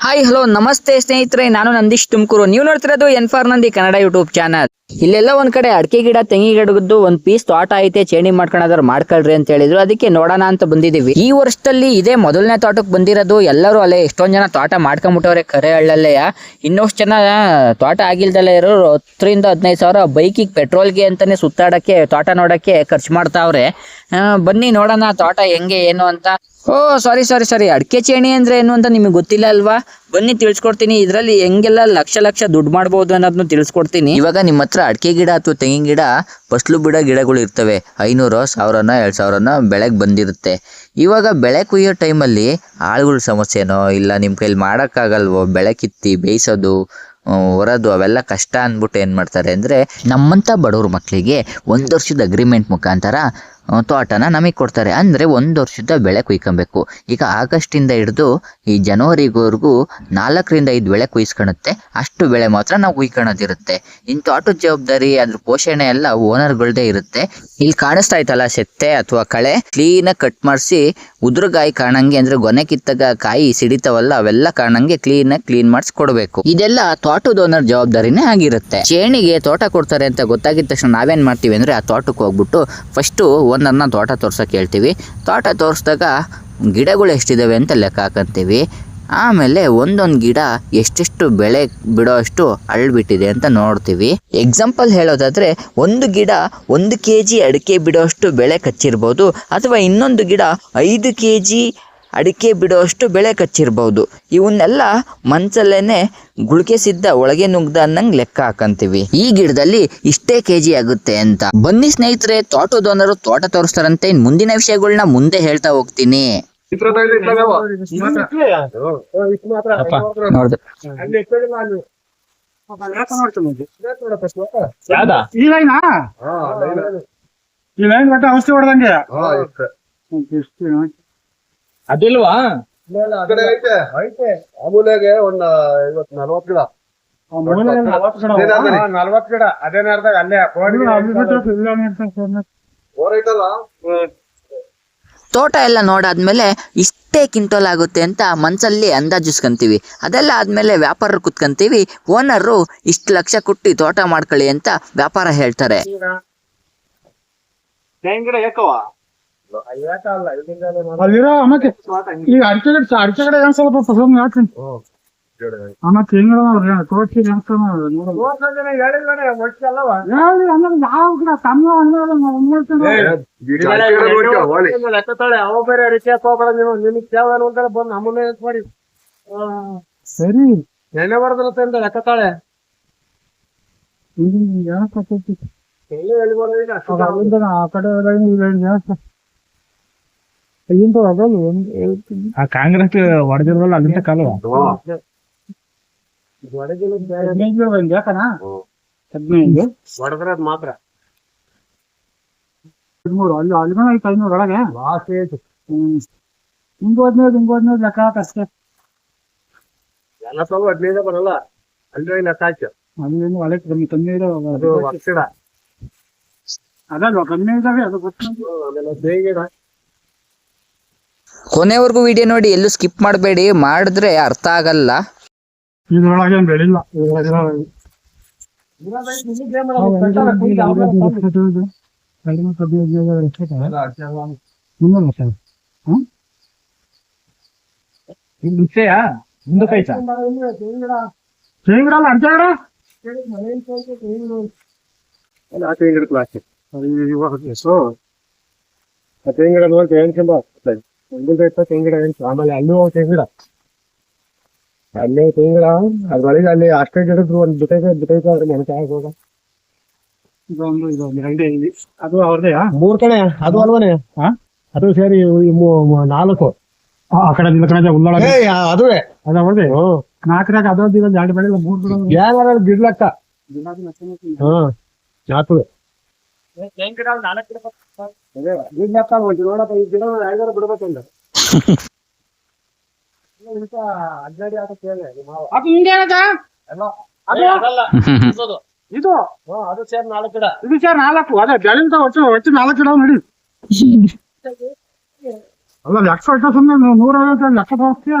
Hi hello ನಮಸ್ತೆ ಸ್ನೇಹಿತರೆ, ನಾನು ನಂದೀಶ್ ತುಮಕೂರು. ನೀವು ನೋಡ್ತಿರೋದು N for Nandi Kannada YouTube channel ಇಲ್ಲೆಲ್ಲ ಒಂದ್ ಕಡೆ ಅಡಿಕೆ ಗಿಡ, ತೆಂಗಿ ಗಿಡದ್ದು ಒಂದ್ ಪೀಸ್ ತೋಟ ಐತೆ, ಚೇಣಿ ಮಾಡ್ಕೊಳೋದ್ರ ಮಾಡ್ಕೊಳ್ರಿ ಅಂತ ಹೇಳಿದ್ರು. ಅದಕ್ಕೆ ನೋಡೋಣ ಅಂತ ಬಂದಿದೀವಿ ಈ ವರ್ಷದಲ್ಲಿ ಇದೇ ಮೊದಲನೇ ತೋಟಕ್ಕೆ ಬಂದಿರೋದು ಎಲ್ಲರೂ ಅಲ್ಲೇ ಎಷ್ಟೊಂದ್ ಜನ ತೋಟ ಮಾಡ್ಕೊಂಬಿಟ್ಟವ್ರೆ, ಕರೆ ಹಳ್ಳಲ್ಲೇ ಇನ್ನಷ್ಟು ಜನ ತೋಟ ಆಗಿಲ್ದಲ್ಲೇ ಇರೋರು ಹತ್ತರಿಂದ ಹದಿನೈದು ಸಾವಿರ ಬೈಕಿಗೆ ಪೆಟ್ರೋಲ್ಗೆ ಅಂತಾನೆ ಸುತ್ತಾಡಕ್ಕೆ, ತೋಟ ನೋಡಕ್ಕೆ ಖರ್ಚು ಮಾಡ್ತಾವ್ರೆ. ಬನ್ನಿ ನೋಡೋಣ ತೋಟ ಹೆಂಗೆ, ಏನು ಅಂತ. ಓ ಸಾರಿ ಸಾರಿ ಸಾರಿ ಅಡಿಕೆ ಚೇಣಿ ಅಂದ್ರೆ ಏನು ಅಂತ ನಿಮಗೆ ಗೊತ್ತಿಲ್ಲ ಅಲ್ವಾ? ಬನ್ನಿ, ತಿಳಿಸ್ಕೊಡ್ತೀನಿ. ಇದರಲ್ಲಿ ಹೆಂಗೆಲ್ಲ ಲಕ್ಷ ಲಕ್ಷ ದುಡ್ಡು ಮಾಡ್ಬೋದು ಅನ್ನೋದನ್ನ ತಿಳಿಸ್ಕೊಡ್ತೀನಿ. ಇವಾಗ ನಿಮ್ಮ ಹತ್ರ ಅಡಿಕೆ ಗಿಡ ಅಥವಾ ತೆಂಗಿನ ಗಿಡ, ಫಸ್ಲು ಬಿಡೋ ಗಿಡಗಳು ಇರ್ತವೆ. ಐನೂರು, ಸಾವಿರನ, ಎರಡು ಸಾವಿರನ ಬೆಳೆಗೆ ಬಂದಿರುತ್ತೆ. ಇವಾಗ ಬೆಳೆ ಕುಯ್ಯೋ ಟೈಮಲ್ಲಿ ಆಳುಗಳ ಸಮಸ್ಯೆನೋ, ಇಲ್ಲ ನಿಮ್ಮ ಕೈಲಿ ಮಾಡೋಕ್ಕಾಗಲ್ವೋ, ಬೆಳೆ ಕಿತ್ತಿ, ಬೇಯಿಸೋದು ಹೊರದು, ಅವೆಲ್ಲ ಕಷ್ಟ ಅಂದ್ಬಿಟ್ಟು ಏನು ಮಾಡ್ತಾರೆ ಅಂದರೆ ನಮ್ಮಂಥ ಬಡವ್ರ ಮಕ್ಕಳಿಗೆ ಒಂದು ವರ್ಷದ ಅಗ್ರಿಮೆಂಟ್ ಮುಖಾಂತರ ತೋಟನ ನಮಗೆ ಕೊಡ್ತಾರೆ. ಅಂದರೆ ಒಂದು ವರ್ಷದ ಬೆಳೆ ಕುಯ್ಕೊಬೇಕು. ಈಗ ಆಗಸ್ಟಿಂದ ಹಿಡಿದು ಈ ಜನವರಿವರೆಗೂ ನಾಲ್ಕರಿಂದ ಐದು ಬೆಳೆ ಕುಯ್ಸ್ಕೊಳುತ್ತೆ ಅಷ್ಟು ಬೆಳೆ ಮಾತ್ರ ನಾವು ಕುಯ್ಕೊಳೋದಿರುತ್ತೆ ಇನ್ನು ತೋಟದ ಜವಾಬ್ದಾರಿ, ಅದ್ರ ಪೋಷಣೆ ಎಲ್ಲ ಓನರ್ಗಳ್ದೇ ಇರುತ್ತೆ. ಇಲ್ಲಿ ಕಾಣಿಸ್ತಾ ಇತ್ತಲ್ಲ ಸೆತ್ತೆ ಅಥವಾ ಕಳೆ? ಕ್ಲೀನಾಗಿ ಕಟ್ ಮಾಡಿಸಿ ಉದುರುಗಾಯಿ ಕಾಣಂಗೆ, ಅಂದ್ರೆ ಗೊನೆ ಕಿತ್ತಾಗ ಕಾಯಿ ಸಿಡಿತಾವಲ್ಲ, ಅವೆಲ್ಲ ಕಾಣಂಗೆ ಕ್ಲೀನಾಗಿ ಕ್ಲೀನ್ ಮಾಡಿಸಿ ಕೊಡಬೇಕು. ಇದೆಲ್ಲ ತೋಟದ ಓನರ್ ಜವಾಬ್ದಾರಿನೇ ಆಗಿರುತ್ತೆ. ಚೇಣಿಗೆ ತೋಟ ಕೊಡ್ತಾರೆ ಅಂತ ಗೊತ್ತಾಗಿದ ತಕ್ಷಣ ನಾವೇನ್ ಮಾಡ್ತೀವಿ ಅಂದ್ರೆ ಆ ತೋಟಕ್ಕೆ ಹೋಗ್ಬಿಟ್ಟು ಫಸ್ಟು ಓನರ್ನ ತೋಟ ತೋರ್ಸೋಕೆ ಹೇಳ್ತೀವಿ. ತೋಟ ತೋರಿಸಿದಾಗ ಗಿಡಗಳು ಎಷ್ಟಿದ್ದಾವೆ ಅಂತ ಲೆಕ್ಕ ಹಾಕಂತೀವಿ. ಆಮೇಲೆ ಒಂದೊಂದು ಗಿಡ ಎಷ್ಟೆಷ್ಟು ಬೆಳೆ ಬಿಡೋ ಅಷ್ಟು ಅಳ್ಬಿಟ್ಟಿದೆ ಅಂತ ನೋಡ್ತೀವಿ. ಎಕ್ಸಾಂಪಲ್ ಹೇಳೋದಾದ್ರೆ, ಒಂದು ಗಿಡ ಒಂದು ಕೆ ಜಿ ಅಡಿಕೆ ಬಿಡೋಷ್ಟು ಬೆಳೆ ಕಚ್ಚಿರ್ಬೋದು, ಅಥವಾ ಇನ್ನೊಂದು ಗಿಡ ಐದು ಕೆ ಜಿ ಅಡಿಕೆ ಬಿಡುವಷ್ಟು ಬೆಳೆ ಕಚ್ಚಿರ್ಬೋದು. ಇವನ್ನೆಲ್ಲ ಮನ್ಸಲ್ಲೇನೆ ಗುಳಿಕೆ ಸಿದ್ಧ ಒಳಗೆ ನುಗ್ದ ಅನ್ನಂಗೆ ಲೆಕ್ಕ ಹಾಕಂತೀವಿ. ಈ ಗಿಡದಲ್ಲಿ ಇಷ್ಟೇ ಕೆ ಜಿ ಆಗುತ್ತೆ ಅಂತ. ಬನ್ನಿ ಸ್ನೇಹಿತರೆ ತೋಟದೋನರು ತೋಟ ತೋರಿಸ್ತಾರಂತೆ. ಇನ್ ಮುಂದಿನ ವಿಷಯಗಳನ್ನ ಮುಂದೆ ಹೇಳ್ತಾ ಹೋಗ್ತೀನಿ. ಈ ಲೈನಾ? ಔಷಧಿ ಹೊಡೆದಂಗೆ? ಅದಿಲ್ವಾ? ಅಮೂಲ್ಯಗೆ ಒಂದ್ ನಲ್ವತ್ ಗಿಡ. ನಲ್ವತ್ ಗಿಡ. ಅಲ್ಲೇ ಓರ್ ಐತಲ್ಲ? ತೋಟ ಎಲ್ಲ ನೋಡಾದ್ಮೇಲೆ ಇಷ್ಟೇ ಕಿಂಟೋಲ್ ಆಗುತ್ತೆ ಅಂತ ಮನ್ಸಲ್ಲಿ ಅಂದಾಜಿಸ್ಕೊಂತೀವಿ ಅದೆಲ್ಲ ಆದ್ಮೇಲೆ ವ್ಯಾಪಾರ ಕುತ್ಕೊಂತೀವಿ. ಓನರು ಇಷ್ಟು ಲಕ್ಷ ಕೊಟ್ಟು ತೋಟ ಮಾಡ್ಕೊಳ್ಳಿ ಅಂತ ವ್ಯಾಪಾರ ಹೇಳ್ತಾರೆ. ಅಲ್ಲಿರೋ ಮತ್ತೆ ಈಗ ಅಡಿಕೆ ಗಿಡ ಅಡಿಕೆ ಗಿಡ ಏನ್ ಸ್ವಲ್ಪ ಪಸಂದ್ ಹಾಕ್ತೀನಿ ಆಮೇಲೆ ತೆಂಗಿನ ತೋರಿಸಿ ಯಾವ ಗಿಡ ತಮ್ಮ ಸರಿ. ಎಣ್ಣೆ ಬರೋದಿಲ್ಲ ತಂದ ಲೆಕ್ಕ ತಾಳೆ ಆ ಕಡೆ ಆ ಕಾಂಗ್ರೆಸ್ ಹೊಡೆದಿರೋಲ್ಲ ಅಲ್ಲಿಂದ ಕಾಲ ಮಾತ್ರ. ಹದಿಮೂರು ಅಲ್ಲಿ ಐತೆ ಐನೂರು ಒಳಗೆ? ಹಿಂಗು ಹದಿನೈದು ಹಿಂಗ ಹದಿನೈದು ಲೆಕ್ಕ ಹಾಕ್ ಅಷ್ಟೇ. ಎಲ್ಲ ಸ್ವಲ್ಪ ಹದಿನೈದು ಬರಲ್ಲ. ಅಲ್ಲಿ ಲೆಕ್ಕ ಹಾಕಿ. ಅಲ್ಲಿ ಒಳ್ಳೆ ಕಮ್ಮಿ ಕಮ್ಮಿ ಇದೆ ಅದು ಕಮ್ಮಿ ಇದಾವೆ ಅದು ಗೊತ್ತು. ಆಮೇಲೆ ಬೇಗ ಗಿಡ ಕೊನೆವರೆಗೂ ವಿಡಿಯೋ ನೋಡಿ ಎಲ್ಲೂ ಸ್ಕಿಪ್ ಮಾಡಬೇಡಿ ಮಾಡಿದ್ರೆ ಅರ್ಥ ಆಗಲ್ಲ. ಇದ್ರೊಳಗೆ ಏನ್ ಬೆಳಿಲ್ಲ. ವಿಷಯ ಮುಂದಕ್ಕೈತಾ ಶೇಂಗ್ರಲ್ಲ ಅರ್ಜ ಆ ತೆಂಗಿನ ಗಿಡಕ್ಕೆ ಹಾಕಿ ಸೊ ಆ ತೆಂಗಿನ ಗಿಡ ನೋಡಿ ಎಣ್ಸ್ಕೊಂಡ್ ಒಂದಿಲ್ದ ಇತ್ತ ತೆಂಗಿನ ಗಿಡ ಎಣ್ಸು ಆಮೇಲೆ ಅಲ್ಲೂ ಒಂದು ತೆಂಗಿನ ಗಿಡ ಅಲ್ಲೇ ತೆಂಗಿನ ಗಿಡ ಅದ್ರೊಳಗೆ ಅಲ್ಲಿ ಅಷ್ಟೇ ಗಿಡದ್ದು ಒಂದು ಬಿಟ್ಟೈತೆ ಬಿಟ್ಟೈತೆ ಅದ್ರ ನೆನಪು ಹೋಗ ಇದೊಂದು ಇದೊಂದು ಐಡಿಯಾ ಇಲ್ಲಿ ಅದು ಅವ್ರದೆಯಾ ಮೂರ್ ಕಡೆ ಅದು ಅಲ್ವನೇ ಹಾ? ಅದು ಸೇರಿ ಈ ಮೂ- ಮೂ- ನಾಲ್ಕು ಆ ಕಡೆ ಇಲ್ಲ ಕಡೆ ಉಳ್ಳೊಳಗೆ ಏ, ಅದುವೇ ಅದ ಅವ್ರದೇ ನಾಲ್ಕರಾಗ ಅದೊಂದು ಇದೊಂದು ಎರಡು ಬೆಳೆ ಮೂರು ಬಿಡೋದು ಯಾರು ಗಿಡ್ಲಕ್ಕ ಹ್ಮ್ ನಾಲ್ಕು ಅದು ಹಿಂಗೇನದ ಇದು? ಅದು ಸೇರ್ ನಾಲ್ಕು ಗಿಡ. ಇದು ಸರ್ ನಾಲ್ಕು? ಅದೇ ಬೆಳಿಂದ ಒಟ್ಟು ಒಟ್ಟು ನಾಲ್ಕು ಗಿಡ ನೋಡಿ. ಅಲ್ಲ ಲಕ್ಷ ಒಟ್ಟು ಸುಮ್ಮನೆ ನೂರ ಲಕ್ಷ ತೋರಿಸ್ತೀಯ?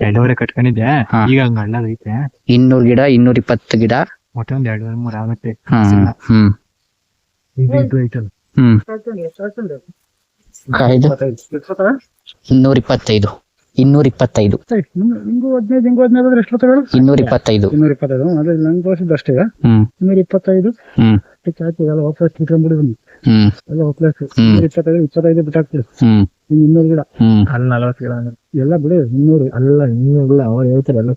ಎರಡೂವರೆ ಕಟ್ಕೊಂಡಿದ್ದೆ. ಈಗ ಹಂಗ ಅಣ್ಣದೈತೆ ಇನ್ನೂರ್ ಗಿಡ ಇನ್ನೂರ ಇಪ್ಪತ್ತು ಗಿಡ. ಮೊಟ್ಟೆ ಒಂದ್ ಎರಡೂವರೆ ಮೂರ್ ಆಗುತ್ತೆ ಹ್ಮ್ ಹ್ಮ್ ಇದು ಇದು ಐತಲ್ಲ ಹ್ಮ್ ಇದು ಇಪ್ಪತ್ತೈದು ಇನ್ನೂರ ಇಪ್ಪತ್ತೈದು ಇನ್ನೂರ ಇಪ್ಪತ್ತೈದು ಇನ್ನೂರ ಇಪ್ಪತ್ತೈದು ಇನ್ನೂರ ಇಪ್ಪತ್ತೈದು ಅದೇ ನಂಗೆ ತೋರಿಸಿದ್ದು ಅಷ್ಟೇ. ಹ್ಮ್. ಇನ್ನೂರ ಇಪ್ಪತ್ತೈದು ಎಲ್ಲ ವಾಪಸ್ ಬನ್ನಿ. ಇನ್ನೂರ ಇಪ್ಪತ್ತೈದು ಇನ್ನೂರು ಗಿಡ. ಅಲ್ಲಿ ನಲವತ್ತು ಗಿಡ ಎಲ್ಲ ಬಿಡಿ ಇನ್ನೂರು. ಅಲ್ಲ ಇನ್ನೂಲ್ಲ ಅವ್ರು ಹೇಳ್ತಾರೆ ಎಲ್ಲ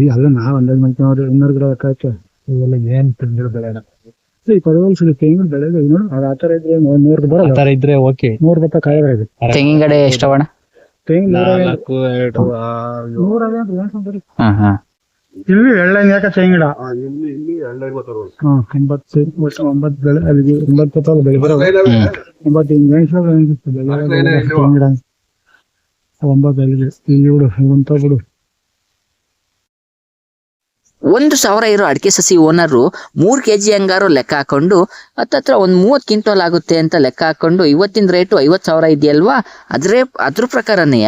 ಈ ಅಲ್ಲ ನಾವ್ ಅಂದಾಜ್ ಮಾಡ್ತೀವಿ ಅವ್ರು ಇನ್ನೂರು ಗಿಡ ಇವೆಲ್ಲ ಏನ್ ತಿಂದಿರೋ ಬೆಳೆ ಈ ಪದವಲ್ ಸಿಗುತ್ತೆ ತೆಂಗಿನ ಬೆಳೆದು ನೋಡು ಅದು ಆ ಥರ ಇದ್ರೆ ನೂರು ನೂರು ಆತರ ಬರಲ್ಲ ಇದ್ರೆ ಓಕೆ. ನೂರ್ ಇದೆ. ತೆಂಗಿನ ಗಡೆ ಎಷ್ಟವಣ ತೆಂಗಿನ ನಾಲ್ಕು ಎರಡು ಆರು. ನೂರ ಇಲ್ಲಿ ಎಳ್ಳೆಣ್ಣೆ ಯಾಕೆ ತೆಂಗಿನ ಗಿಡ? ಇಲ್ಲಿ ಇಲ್ಲಿ ಎರಡು ಐವತ್ತು ಹ್ಮ್ ಒಂಬತ್ತು ವರ್ಷ ಒಂಬತ್ತು ಬೆಳೆ ಅಲ್ಲಿಗೆ ಒಂಬತ್ತು ಪತ್ತಾಲು ಬೆಳೆ ಬರೋದು. ಒಂಬತ್ತು ಹಿಂಗೆ ಬೆಳೆ ಒಂಬತ್ತು ಇಲ್ಲಿ ಬಿಡು ಬಿಡು. ಒಂದು ಸಾವಿರ ಇರೋ ಅಡಿಕೆ ಸಸಿ ಓನರು ಮೂರು ಕೆ ಜಿ ಹಂಗಾರು ಲೆಕ್ಕ ಹಾಕೊಂಡು ಹತ್ತತ್ರ ಒಂದು ಮೂವತ್ತು ಕ್ವಿಂಟಲ್ ಆಗುತ್ತೆ ಅಂತ ಲೆಕ್ಕ ಹಾಕೊಂಡು, ಇವತ್ತಿನ ರೇಟು ಐವತ್ತು ಸಾವಿರ ಇದೆಯಲ್ವಾ? ಅದ್ರೆ, ಅದ್ರ ಪ್ರಕಾರನೇ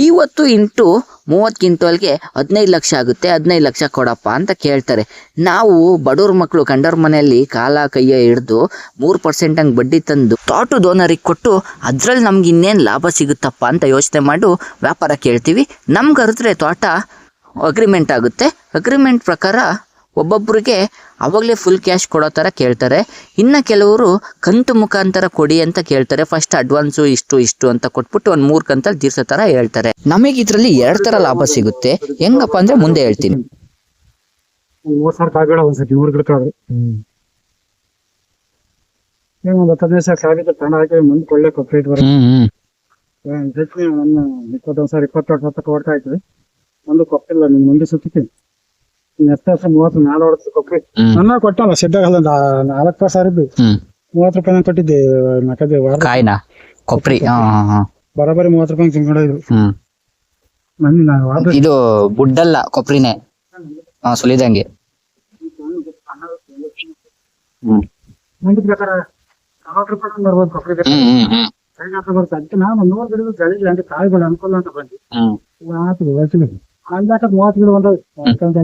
ಐವತ್ತು ಇಂಟು ಮೂವತ್ತು ಕಿಂಟೋಲ್ಗೆ ಹದಿನೈದು ಲಕ್ಷ ಆಗುತ್ತೆ, ಹದಿನೈದು ಲಕ್ಷ ಕೊಡಪ್ಪ ಅಂತ ಕೇಳ್ತಾರೆ. ನಾವು ಬಡವ್ರ ಮಕ್ಕಳು ಕಂಡವ್ರ ಮನೆಯಲ್ಲಿ ಕಾಲ ಕೈಯ ಹಿಡ್ದು ಮೂರು ಪರ್ಸೆಂಟ್ ಹಂಗೆ ಬಡ್ಡಿ ತಂದು ತಾಟು ಓನರಿಗೆ ಕೊಟ್ಟು ಅದರಲ್ಲಿ ನಮ್ಗೆ ಇನ್ನೇನು ಲಾಭ ಸಿಗುತ್ತಪ್ಪ ಅಂತ ಯೋಚನೆ ಮಾಡು. ವ್ಯಾಪಾರ ಕೇಳ್ತೀವಿ. ನಮ್ಗೆ ಅರಿದ್ರೆ ತೋಟ ಅಗ್ರಿಮೆಂಟ್ ಆಗುತ್ತೆ. ಅಗ್ರಿಮೆಂಟ್ ಪ್ರಕಾರ ಒಬ್ಬೊಬ್ಬರಿಗೆ ಅವಾಗಲೇ ಫುಲ್ ಕ್ಯಾಶ್ ಕೊಡೋ ಥರ ಕೇಳ್ತಾರೆ. ಇನ್ನು ಕೆಲವರು ಕಂತು ಮುಖಾಂತರ ಕೊಡಿ ಅಂತ ಕೇಳ್ತಾರೆ. ಫಸ್ಟ್ ಅಡ್ವಾನ್ಸು ಇಷ್ಟು ಇಷ್ಟು ಅಂತ ಕೊಟ್ಬಿಟ್ಟು ಒಂದು ಮೂರು ಕಂತಲ್ಲಿ ತೀರ್ಸೋ ಥರ ಹೇಳ್ತಾರೆ. ನಮಗೆ ಇದರಲ್ಲಿ ಎರಡು ಥರ ಲಾಭ ಸಿಗುತ್ತೆ. ಹೆಂಗಪ್ಪ ಅಂದರೆ ಮುಂದೆ ಹೇಳ್ತೀನಿ. ಹ್ಮ್. ಹ್ಮ್ ಒಂದು ಕೊಪ್ಪಿಲ್ಲ ನಿಮ್ ಮುಂದೆ ಸುತ್ತಿಗೆ ನೆತ್ತ ವರ್ಷ ಮೂವತ್ತು ನಾಲ್ಕು ಹೊಡೆದು ಕೊಪ್ಪಿ ಅನ್ನ ನನ್ನ ಕೊಟ್ಟಲ್ಲ ಸಿದ್ಧಾಗಲ್ಲ ನಾಲ್ಕು ಇದ್ದು ಹ್ಮ್. ಮೂವತ್ತು ರೂಪಾಯಿ ಕೊಟ್ಟಿದ್ದೆ ನಕದೆ ಕಾಯಿನ? ಕೊಪ್ರಿ? ಬರೋಬ್ಬರಿ ಮೂವತ್ತು ರೂಪಾಯಿ ತಿನ್ಕೊಂಡಿದ್ರು ಇದು ಬುಡ್ಡಲ್ಲ ಕೊಪ್ರಿನೇ. ಹಾಂ ಸುಲಿದಂಗೆ. ಬರ್ಬೋದು ನಾನು ಒಂದು ಅಂದ್ರೆ ಕಾಯಿಗಳು ಅನುಕೂಲ ಅಂತ ಬಂದಿ. ವರ್ಷಗಳು ಅಂದಾಕ ಮೂವತ್ತು ಗಿಡ ಒಂದು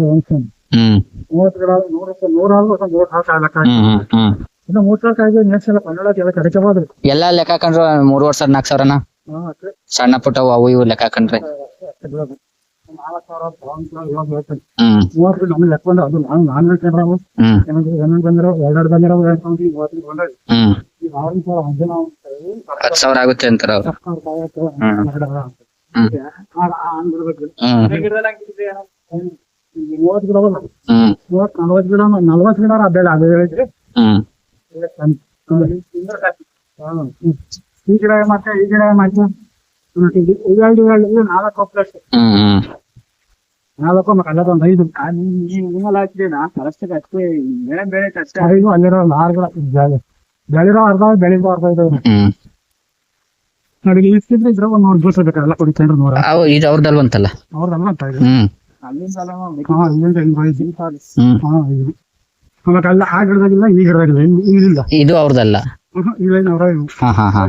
ಒಂದ್ಸಲ ಹ್ಮ್. ಮೂವತ್ತು ಗಿಡ ನೂರು ನೂರ ಮೂರು ಸಾವಿರ ಕಾಯಿ ಲೆಕ್ಕ ಹ್ಮ್ ಹ್ಮ್ ಹ್ಮ್. ಇನ್ನು ಮೂರು ಸಾವಿರ ಕಾಯ್ದು ನೆಕ್ಸ್ಟ್ ಎಲ್ಲ ಕನ್ನಡ ಎಲ್ಲ ಕಡಿಕೆ ಹೋದ್ರಿ ಎಲ್ಲ ಲೆಕ್ಕ ಹಾಕೊಂಡ್ರು ಮೂರು ವರ್ಷ ನಾಲ್ಕು ಸಾವಿರನ? ಸಣ್ಣ ಪುಟ್ಟ ಅವು ಇವು ಲೆಕ್ಕ ಹಾಕೊಂಡ್ರೆ. ಮೂವತ್ತು ನಮ್ಗೆ ಲೆಕ್ಕ ಬಂದ್ರೆ ಅದು ನಾನು ಏನಂದ್ರೆ ಬಂದಿರೋ ಎರಡೆರಡು ಬಂದಿರೋ ಮೂವತ್ತು ಹತ್ತು ಸಾವಿರ ಆಗುತ್ತೆ ಅಂತಾರ ಅವ್ರು ಹ್ಮ್. ಹ್ಮ್. ಹ್ಮ್ ಮೂವತ್ತು ಗಿಡ ಬಂದ ಹ್ಮ್ ಮೂವತ್ತು ನಲ್ವತ್ತು ಗಿಡ ನಲ್ವತ್ತು ಗಿಡ ಬೆಳೆ ಅದು ಹೇಳಿದ್ರೆ ಹ್ಮ್ ಈ ಗಿಡ ಮತ್ತೆ ಈ ಗಿಡ ಮತ್ತೆ ಇವೆರಡು ಇವೆರಡು ನಾಲ್ಕು ಪ್ಲಸ್ ಹ್ಮ್ ಹ್ಮ್ ನಾಲ್ಕು ಮತ್ತೆ ಅಲ್ಲದ ಒಂದು ಐದು ಬೇರೆ ಬೇರೆ ಕಷ್ಟ ಐದು ಅಲ್ಲಿರೋ ಒಂದು ಆರು ಗಿಡ ಬೆಳೆ ಬೆಳಿರೋ ಅರ್ಧ ಬೆಳಿರೋ ಅರ್ಧ ಇದಾವೆ ಹ್ಮ್ ಇಲ್ಲಿ ಇಷ್ಟಿದ್ರೆ ಇದ್ರೆ ಒಂದು ನೂರು ದಿವಸ ಬೇಕಾಗಲ್ಲ ಕುಡಿಕೊಂಡ್ರೆ ನೂರ. ಅವು ಇದು ಅವ್ರದಲ್ಲ ಅಂತ ಇದೆ. ಹ್ಮ್. ಅಲ್ಲಿಂದ ಹಾ ಇಲ್ಲಿಂದ ಹಿಂಗ್ ಹೋಯ್ತು. ಹ್ಮ್. ಹಾ ಇದು. ಆಮೇಲೆ ಅಲ್ಲ ಆ ಗಿಡದಾಗಿಲ್ಲ ಈ ಗಿಡದಾಗಿಲ್ಲ ಇದಿಲ್ಲ ಇಲ್ಲಿಲ್ಲ ಇದು ಅವ್ರದಲ್ಲ? ಇವೇನ್ ಅವ್ರ ಇವು. ಹಾ ಹಾ ಹಾ.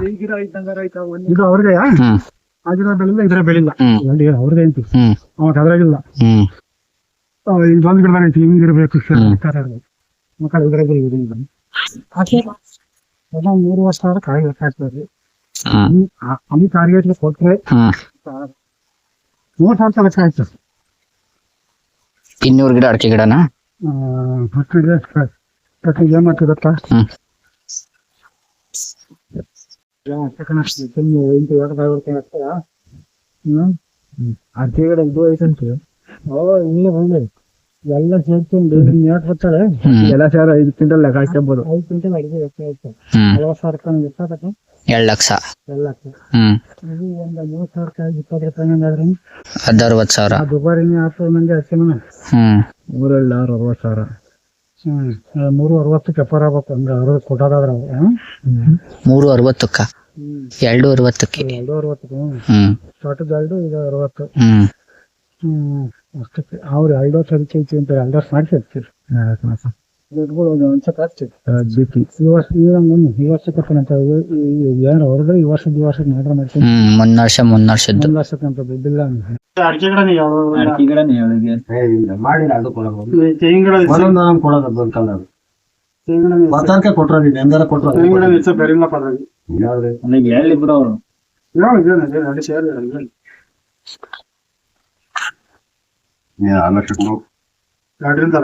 ಇದು ಅವ್ರದೇ ಹ್ಮ್. ಆ ಗಿಡ ಬೆಳಿಲ್ಲ ಇದ್ರ ಬೆಳಿಲ್ಲ. ಹ್ಮ್. ಅವ್ರದೇ ಅಂತ ಹ್ಮ್. ಅವಾಗ ಅದ್ರಾಗಿಲ್ಲ. ಹ್ಮ್. ಒಂದ್ ಗಿಡದಾಗ ಐತಿ ಹಿಂಗಿರ್ಬೇಕು ಹ್ಮ್. ಮಕ್ಕಳ ಇದ್ರಾಗ ಎಲ್ಲ ಮೂರು ವರ್ಷ ಆದ್ರೆ ಕಾಯಿ ಅಲ್ಲಿ ಟಾರ್ಗೆಟ್ ಕೊಟ್ರೆ ಮೂರ್ ಸಾವಿರ ತನಕ ಆಯ್ತು. ಇನ್ನೂರು ಗಿಡ ಅಡಿಕೆ ಗಿಡನ? ಮಕ್ಕಳಿಗೆ ಏನ್ ಮಾಡ್ತೀವಿ ಗೊತ್ತಾ? ಅಡಿಕೆ ಗಿಡ ಇದು ಐತಂತೆ ಓ ಇಲ್ಲೇ ಬಂದೆ. ಎಲ್ಲ ಸೇರ್ಕೊಂಡು ನೀಟ್ ಬರ್ತಾಳೆ ಎಲ್ಲ ಸೇರ ಐದು ಕ್ವಿಂಟಲ್ ಲೆಕ್ಕ ಹಾಕ್ಬೋದು ಐದು ಕ್ವಿಂಟಲ್ ಅಡಿಗೆ ಎಷ್ಟು ಆಯ್ತು ನಲವತ್ತು ಸಾವಿರ ರೂಪಾಯಿ ಎಷ್ಟಾಗತ್ತೆ ಎರಡ್ ಲಕ್ಷ. ಹ್ಮ್. ಇದು ಒಂದು ಸಾವಿರ ರೂಪಾಯಿ ಇಪ್ಪತ್ತು ರೂಪಾಯಿ ಹಂಗಾದ್ರೆ ಹದ್ ಅರವತ್ ಸಾವಿರ. ಆ ದುಬಾರಿನೇ ಆತು ನಂಗೆ ಅಷ್ಟೇ ಹ್ಮ್. ಮೂರಲ್ಲಿ ಆರು ಅರವತ್ತು ಸಾವಿರ. ಹ್ಮ್. ಮೂರು ಅರವತ್ತು ಕೆಪಾರ ಆಗ್ಬೇಕು. ಹಂಗ ಅರವತ್ತು ಕೊಟ್ಟೋದಾದ್ರ ಮೂರು ಅರವತ್ತಕ್ಕ. ಎರಡು ಅರವತ್ತಕ್ಕೆ. ಎರಡು ಹ್ಮ್. ಹ್ಮ್. ತೋಟದ ಎರಡು ಇದು ಅರವತ್ತು. ಹ್ಮ್. ಹ್ಮ್. ಅಷ್ಟಕ್ಕೆ. ಅವ್ರು ಎರಡು ವರ್ಷ ಅದಕ್ಕೆ ಐತಿ ಅಂತ ಎರಡು ವರ್ಷ ಮಾಡಿಸಿ ಹಚ್ಚಿರಿ ದುಡ್ಡುಗಳು ಒಂದು ವರ್ಷ ಬಿಟ್ಟು ಈ ವರ್ಷ ಈ ಒಂದು ಈ ವರ್ಷಕ್ಕಂತ ಏನಾರ ಹೊರಗಡೆ ಈ ವರ್ಷದ ಈ ವರ್ಷದ ನಾಡ್ರ ಮಾಡ್ತೀನಿ ಹ್ಮ್ ಮುನ್ನ ವರ್ಷ ಮುನ್ನ ಒಂದು ವರ್ಷಕ್ಕಂತ ದುಡ್ಡಿಲ್ಲ ಅಡಿಕೆ ಗಿಡ ಯಾವ ಅಡಿಕೆ ಗಿಡನೇ ಮಾಡಿಲ್ಲ ಅದು ಕೊಡಬಹುದು ತೆಂಗಿನ ಗಿಡ ಒಂದೊಂದು ನಾನು ಕೊಡೋದು ಬಂತಲ್ಲ ಅದು. ತೆಂಗಿನ ಗಿಡ ಬತ್ತಾರ್ಕೆ ಕೊಟ್ರ ನೀನ್ ಎಂದಾರ ಕೊಟ್ರ ತೆಂಗಿನ ಗಿಡ ಹೆಚ್ಚು ಬೆರಿಲ್ಲಪ್ಪ ಅದ್ರಾಗೆ ಯಾವ್ದು? ನನಗೆ ಹೇಳಿ ಬಿಡು ಅವರು. ಹೇಳು ಹೇಳು ಹೇಳು ಅಡಿ ಸೇರಿ ಹೇಳು ಹೇಳು. ಎರಡರಿಂದ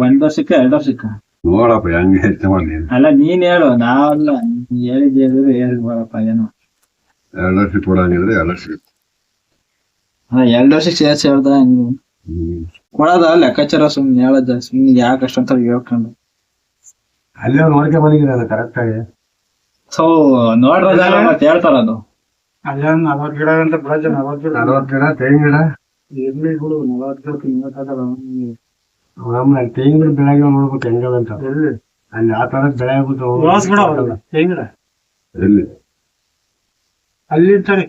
ಒಂದ್ ವರ್ಷಕ್ಕೆ ಎರಡ್ ವರ್ಷಕ್ಕ? ನೋಡಪ್ಪ ಹೆಂಗ್ ಮಾಡಿ ಅಲ್ಲ ನೀನ್ ಹೇಳು ನಾವಲ್ಲ ನೀನ್ ಹೇಳಿದ್ ಹೇಳಿದ್ರೆ ಹೇಳಿ ಬರಪ್ಪ ಏನು. ಎರಡು ವರ್ಷ ಕೊಡಂಗಿದ್ರೆ ಎರಡು ವರ್ಷ ಹಾ ಎರಡ್ ವರ್ಷಕ್ಕೆ ಸೇರ್ಸಿ ಹೇಳ್ದ ಹೆಂಗ್? ಕೊಡೋದ ಲೆಕ್ಕಾಚಾರ ಸುಮ್ನೆ ಹೇಳದ ಸುಮ್ನೆ ಯಾಕೆ ಅಷ್ಟಂತ ಹೇಳ್ಕೊಂಡು. ಅಲ್ಲೇ ನೋಡ್ಕೆ ಬಂದಿದ್ದೀನಿ ಕರೆಕ್ಟ್ ಆಗಿ ಸೊ ನೋಡ್ರದಲ್ಲ ಮತ್ತೆ ಹೇಳ್ತಾರ ಅದು. ಅಲ್ಲೇ ನಲವತ್ತು ಗಿಡ ಅಂತ ಬಿಡಜ ನಲವತ್ತು ಗಿಡ. ನಲ್ವತ್ತು ಗಿಡ ತೆಂಗಿನ ಗಿಡ? ಎಲ್ಲಿಗಳು ನಲವತ್ತು ಗಿಡ ತಿನ್ನಕ್ಕಾಗಲ್ಲ ನಮ್ಮ ತೆಂಗಿನ ಬೆಳೆಗೆ ನೋಡ್ಬೇಕು ಹೆಂಗದ ಅಂತ. ಎಲ್ಲಿ? ಅಲ್ಲಿ ಆ ತರ ಬೆಳೆ ಆಗ್ಬಿಟ್ಟು ವಾಸ ಗಿಡ ಅವಲ್ಲ ತೆಂಗಿನ? ಎಲ್ಲಿ? ಅಲ್ಲಿ ಇರ್ತಾರೆ.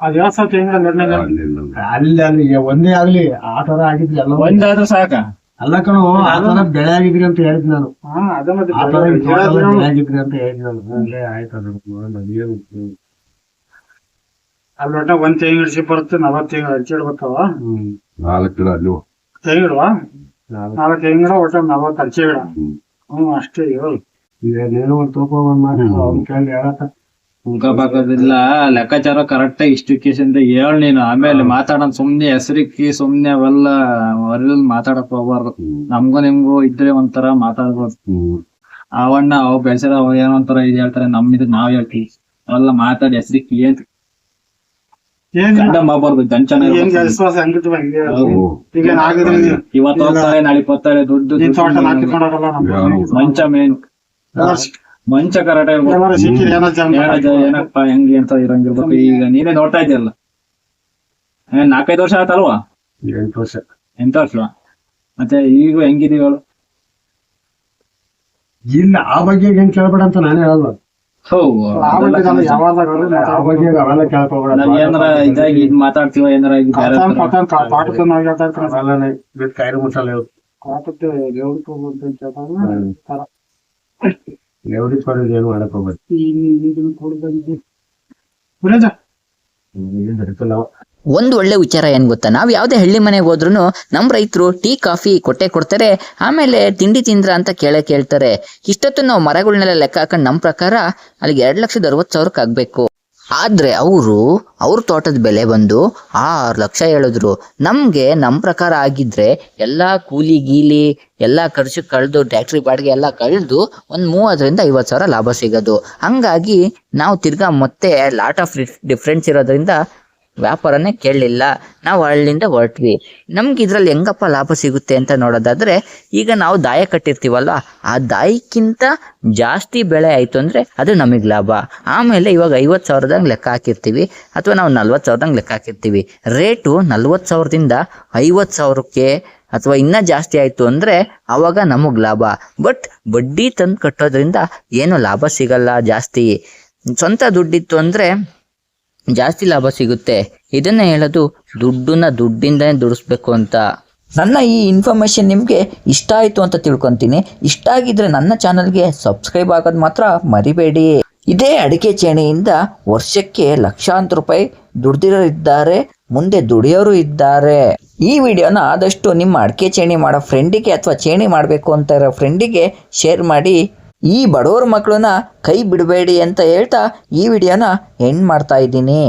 ಅದ್ ಯಾವ ಸಹ ತೆಂಗಿನ ಗಿಡ ನೆಡ್ನಾಗ ಅಲ್ಲಿ. ಅಲ್ಲಿ ಒಂದೇ ಆಗ್ಲಿ ಆ ತರ ಆಗಿದ್ರಿ ಎಲ್ಲ ಒಂದಾದ್ರೂ ಸಾಕ? ಅಲ್ಲ ಕಣೋ ಆ ತರ ಬೆಳೆ ಆಗಿದ್ರಿ ಅಂತ ಹೇಳಿದ್ ನಾನು. ಹಾ ಅದ ಮತ್ತೆ ಆ ತರ ಬೆಳೆ ಆಗಿದ್ರಿ ಅಂತ ಹೇಳಿದ್ ನಾನು. ಅಲ್ಲೇ ಆಯ್ತು ಅದು ನೋಡೋಣ, ಅಲ್ಲಿ ಒಟ್ಟ ಒಂದ್ ತೆಂಗಿನ ಬರುತ್ತೆ ನಲವತ್ತು ತೆಂಗಿನ ಹ್ಮ್. ನಾಲ್ಕು ಅಲ್ಲಿ ತೆಂಗಿನ ಗಿಡವಾ ನಾಲ್ಕು. ನಾಲ್ಕು ತೆಂಗಿನ ಗಿಡ ಒಟ್ಟ ನಲವತ್ತು ಅಡಿಕೆ ಗಿಡ ಹ್ಮ್. ಹ್ಮ್ ಅಷ್ಟೇ ಹೇಳು ಈಗ ನೀನು ಒಂದ್ ತೋಪ ಒಂದ್ ಮಾಡಿ ಅವ್ನ ಕೇಳಿ ಹೇಳತ್ತ. ಉಳ್ಕೋಬೇಕಾದಿಲ್ಲ ಲೆಕ್ಕಾಚಾರ ಕರೆಕ್ಟ್ ಇಷ್ಟು ಕೇಸಿಂದ ಹೇಳ್ ನೀನು. ಆಮೇಲೆ ಮಾತಾಡೋಣ ಸುಮ್ನೆ ಹೆಸರಿಕ್ಕಿ ಸುಮ್ನೆ ಅವೆಲ್ಲ ಹೊರಲ್ ಮಾತಾಡಕ್ ಹೋಗ್ಬಾರ್ದು. ನಮ್ಗೂ ನಿಮ್ಗೂ ಇದ್ರೆ ಒಂಥರ ಮಾತಾಡ್ಬೋದು ಅವಣ್ಣ ಅವ್ ಬೆಳೆಸಿದ ಅವ್ ಏನೋ ಒಂಥರ ಇದ್ ಹೇಳ್ತಾರೆ ನಮ್ ಇದ್ ನಾವ್ ಹೇಳ್ತೀವಿ. ಅವೆಲ್ಲ ಮಾತಾಡಿ ಹೆಸರಿಕ್ಕಿ ಏನ್ ಗಂಡ ಮಾಡ್ಬಾರ್ದು ಗಂಚನ ಏನ್ ವಿಶ್ವಾಸ ಹಂಗಿತ್ತು ಹಂಗೆ ಓ ಈಗ ಏನಾಗಿದೆ ಇವತ್ತು ಹೋಗ್ತಾರೆ ನಾಳೆ ಬರ್ತಾರೆ ದುಡ್ಡು ನಿನ್ ತೋಟ ದುಡ್ಡು ನಾಟಿಕೊಂಡು ಹೋಗಲ್ಲ ನಮ್ಗೆ ಮಂಚ ಮೇನ್. ಮಂಚ ಏನೋ ಜನ ಏನಪ್ಪ ಹೆಂಗೆ ಅಂತ ಇರಂಗಿರ್ಬೇಕು. ಈಗ ನೀನೇ ನೋಡ್ತಾ ಇದೆಯಲ್ಲ ಏನ್ ನಾಲ್ಕೈದು ವರ್ಷ ಆಯ್ತಲ್ವಾ ಎಂಟು ವರ್ಷ. ಎಂತ ವರ್ಷ. ಮತ್ತೆ ಈಗ ಹೆಂಗಿದೀವಿ ಹೇಳು ಇಲ್ಲ ಆ ಬಗ್ಗೆ ಹೆಂಗ್ ಕೇಳ್ಬೇಡ ಅಂತ ನಾನೇ ಹೇಳಲ್ಲ ಏನಾರ ಇದಾಗಿ ಇದ್ ಮಾತಾಡ್ತೀವ ಏನಾರ ಮಾಡಕ್ ಹೋಗ್ಬೇಕು ಒಂದು ಒಳ್ಳೆ ವಿಚಾರ ಏನು ಗೊತ್ತಾ? ನಾವು ಯಾವುದೇ ಹಳ್ಳಿ ಮನೆಗೆ ಹೋದ್ರೂ ನಮ್ಮ ರೈತರು ಟೀ, ಕಾಫಿ, ಕೊಟ್ಟೆ ಕೊಡ್ತಾರೆ, ಆಮೇಲೆ ತಿಂಡಿ ತಿಂದ್ರ ಅಂತ ಕೇಳೇ ಕೇಳ್ತಾರೆ. ಇಷ್ಟೊತ್ತು ನಾವು ಮರಗಳನ್ನೆಲ್ಲ ಲೆಕ್ಕ ಹಾಕೊಂಡು ನಮ್ಮ ಪ್ರಕಾರ ಅಲ್ಲಿಗೆ ಎರಡು ಲಕ್ಷದ ಅರವತ್ತು ಸಾವಿರಕ್ಕೆ ಆಗಬೇಕು. ಆದ್ರೆ ಅವರು, ಅವ್ರ ತೋಟದ ಬೆಲೆ ಬಂದು ಆರು ಲಕ್ಷ ಹೇಳಿದ್ರು. ನಮಗೆ ನಮ್ಮ ಪ್ರಕಾರ ಆಗಿದ್ರೆ ಎಲ್ಲಾ ಕೂಲಿ ಗೀಲಿ, ಎಲ್ಲಾ ಖರ್ಚು ಕಳೆದು ಟ್ಯಾಕ್ಟ್ರಿ ಬಾಡಿಗೆ ಎಲ್ಲ ಕಳೆದು ಒಂದು ಮೂವತ್ತರಿಂದ ಐವತ್ತು ಸಾವಿರ ಲಾಭ ಸಿಗೋದು. ಹಂಗಾಗಿ ನಾವು ತಿರ್ಗಾ ಮತ್ತೆ ಲಾಟ್ ಆಫ್ ಡಿಫ್ರೆನ್ಸ್ ಇರೋದ್ರಿಂದ ವ್ಯಾಪಾರನೇ ಕೇಳಲಿಲ್ಲ ನಾವು ಹಳ್ಳಿಯಿಂದ ಹೊರಟ್ವಿ. ನಮ್ಗೆ ಇದ್ರಲ್ಲಿ ಹೆಂಗಪ್ಪ ಲಾಭ ಸಿಗುತ್ತೆ ಅಂತ ನೋಡೋದಾದ್ರೆ, ಈಗ ನಾವು ದಾಯ ಕಟ್ಟಿರ್ತೀವಲ್ವ? ಆ ದಾಯಕ್ಕಿಂತ ಜಾಸ್ತಿ ಬೆಳೆ ಆಯ್ತು ಅಂದ್ರೆ ಅದು ನಮಗೆ ಲಾಭ. ಆಮೇಲೆ ಇವಾಗ ಐವತ್ತು ಸಾವಿರದಂಗೆ ಲೆಕ್ಕ ಹಾಕಿರ್ತೀವಿ ಅಥವಾ ನಾವು ನಲ್ವತ್ತು ಸಾವಿರದಂಗೆ ಲೆಕ್ಕ ಹಾಕಿರ್ತೀವಿ. ರೇಟು ನಲ್ವತ್ತು ಸಾವಿರದಿಂದ ಐವತ್ತು ಸಾವಿರಕ್ಕೆ ಅಥವಾ ಇನ್ನ ಜಾಸ್ತಿ ಆಯ್ತು ಅಂದ್ರೆ ಆವಾಗ ನಮಗೆ ಲಾಭ. ಬಟ್ ಬಡ್ಡಿ ತಂದು ಕಟ್ಟೋದ್ರಿಂದ ಏನು ಲಾಭ ಸಿಗಲ್ಲ ಜಾಸ್ತಿ. ಸ್ವಂತ ದುಡ್ಡಿತ್ತು ಅಂದ್ರೆ ಜಾಸ್ತಿ ಲಾಭ ಸಿಗುತ್ತೆ. ಇದನ್ನ ಹೇಳೋದು ದುಡ್ಡನ್ನ ದುಡ್ಡಿಂದನೇ ದುಡಿಸ್ಬೇಕು ಅಂತ. ನನ್ನ ಈ ಇನ್ಫಾರ್ಮೇಷನ್ ನಿಮಗೆ ಇಷ್ಟ ಆಯಿತು ಅಂತ ತಿಳ್ಕೊತೀನಿ. ಇಷ್ಟ ಆಗಿದ್ರೆ ನನ್ನ ಚಾನಲ್ಗೆ ಸಬ್ಸ್ಕ್ರೈಬ್ ಆಗೋದು ಮಾತ್ರ ಮರಿಬೇಡಿ. ಇದೇ ಅಡಿಕೆ ಚೇಣಿಯಿಂದ ವರ್ಷಕ್ಕೆ ಲಕ್ಷಾಂತರ ರೂಪಾಯಿ ದುಡ್ದಿರೋರಿದ್ದಾರೆ, ಮುಂದೆ ದುಡಿಯೋರು ಇದ್ದಾರೆ. ಈ ವಿಡಿಯೋನ ಆದಷ್ಟು ನಿಮ್ಮ ಅಡಿಕೆ ಚೇಣಿ ಮಾಡೋ ಫ್ರೆಂಡಿಗೆ ಅಥವಾ ಚೇಣಿ ಮಾಡಬೇಕು ಅಂತ ಇರೋ ಫ್ರೆಂಡಿಗೆ ಶೇರ್ ಮಾಡಿ. ಈ ಬಡವ್ರ ಮಕ್ಕಳನ್ನ ಕೈ ಬಿಡಬೇಡಿ ಅಂತ ಹೇಳ್ತಾ ಈ ವಿಡಿಯೋನ ಎಂಡ್ ಮಾಡ್ತಾ ಇದ್ದೀನಿ.